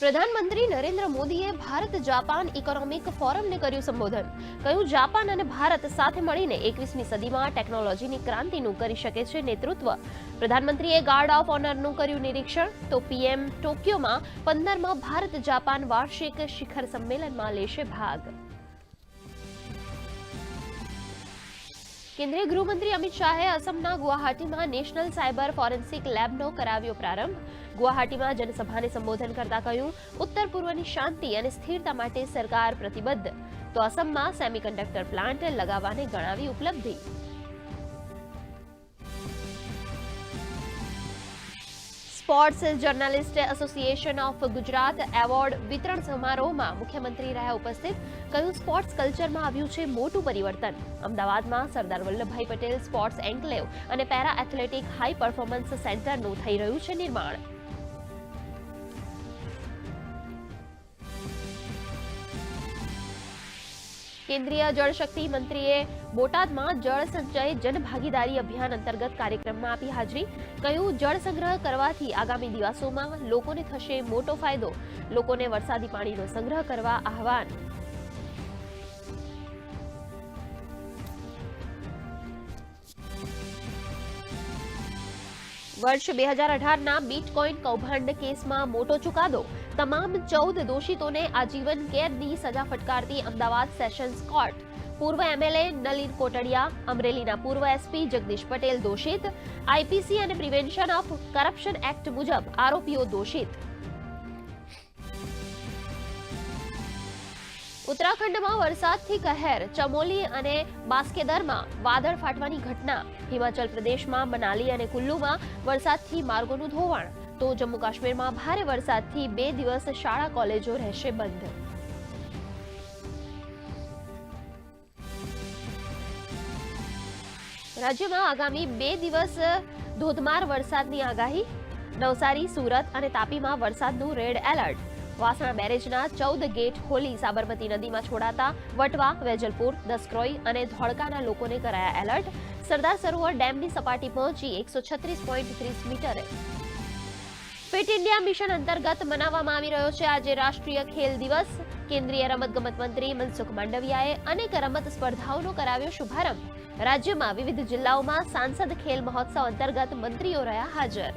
પ્રધાનમંત્રી નરેન્દ્ર મોદીએ Bharat Japan economic ફોરમને કર્યું સંબોધન. કહ્યું, જાપાન અને ભારત સાથે મળીને એકવીસમી સદીમાં ટેકનોલોજીની ક્રાંતિનું કરી શકે છે નેતૃત્વ. પ્રધાનમંત્રીએ ગાર્ડ ઓફ ઓનરનું કર્યું નિરીક્ષણ. તો પીએમ ટોક્યોમાં પંદરમાં ભારત જાપાન વાર્ષિક શિખર સંમેલનમાં લેશે ભાગ. કેન્દ્રીય ગૃહમંત્રી અમિત શાહે અસમના ગુવાહાટીમાં નેશનલ સાયબર ફોરેન્સિક લેબનો કરાવ્યો પ્રારંભ. ગુવાહાટીમાં જનસભાને સંબોધન કરતા કહ્યું, ઉત્તર પૂર્વની શાંતિ અને સ્થિરતા માટે સરકાર પ્રતિબદ્ધ. તો અસમમાં સેમિકન્ડક્ટર પ્લાન્ટ લગાવવાને ગણાવી ઉપલબ્ધિ. Sports journalist association of Gujarat award વિતરણ સમારોહમાં મુખ્યમંત્રી રહ્યા ઉપસ્થિત. કહ્યું સ્પોર્ટ્સ કલ્ચરમાં આવ્યું છે મોટું પરિવર્તન? અમદાવાદમાં સરદાર વલ્લભભાઈ પટેલ સ્પોર્ટ્સ એન્કલેવ અને પેરા એથ્લેટિક હાઈ પરફોર્મન્સ સેન્ટરનું થઈ રહ્યું છે નિર્માણ. કેન્દ્રીય જળશક્તિ મંત્રીએ બોટાદમાં જળ સંચય જનભાગીદારી અભિયાન અંતર્ગત કાર્યક્રમમાં આપી હાજરી. કહ્યું, જળ સંગ્રહ કરવાથી આગામી દિવસોમાં લોકોને થશે મોટો ફાયદો. લોકોને વરસાદી પાણીનો સંગ્રહ કરવા આહવાન. વર્ષ બે હજાર અઢારના બીટકોઇન કૌભાંડ કેસમાં મોટો ચુકાદો. તમામ ચૌદ દોષિતોને આજીવન કેદની સજા ફટકારતી અમદાવાદ સેશન્સ કોર્ટ પૂર્વ એમએલએ નલિન કોટડિયા અમરેલીના પૂર્વ એસપી જગદીશ પટેલ દોષિત આઈપીસી અને પ્રિવેન્શન ઓફ કરપ્શન એક્ટ મુજબ આરોપીઓ દોષિત ઉત્તરાખંડમાં વરસાદથી કહેર ચમોલી અને બાસ્કેદરમાં વાદળ ફાટવાની ઘટના હિમાચલ પ્રદેશમાં મનાલી અને કુલ્લુમાં વરસાદથી માર્ગોનું ધોવાણ। તો જમ્મુ કાશ્મીરમાં ભારે વરસાદથી બે દિવસ શાળા કોલેજો રહેશે બંધ. રાજ્યમાં આગામી બે દિવસ ધોધમાર વરસાદની આગાહી. નવસારી, સુરત અને તાપીમાં વરસાદનું રેડ એલર્ટ. વાસણા બેરેજના ચૌદ ગેટ ખોલી સાબરમતી નદીમાં છોડાતા વટવા, વેજલપુર, દસક્રોઈ અને ધોળકાના લોકોને કરાયા એલર્ટ. સરદાર સરોવર ડેમની સપાટી પહોંચી એકસો છત્રીસ પોઈન્ટ ત્રીસ મીટરે. ફિટ ઇન્ડિયા મિશન અંતર્ગત મનાવવામાં આવી રહ્યો છે. આજે રાષ્ટ્રીય ખેલ દિવસ. કેન્દ્રીય રમતગમત મંત્રી મનસુખ માંડવિયાએ અનેક રમત સ્પર્ધાઓનો કરાવ્યો શુભારંભ. રાજ્યમાં વિવિધ જિલ્લાઓમાં સાંસદ ખેલ મહોત્સવ અંતર્ગત મંત્રીઓ રહ્યા હાજર.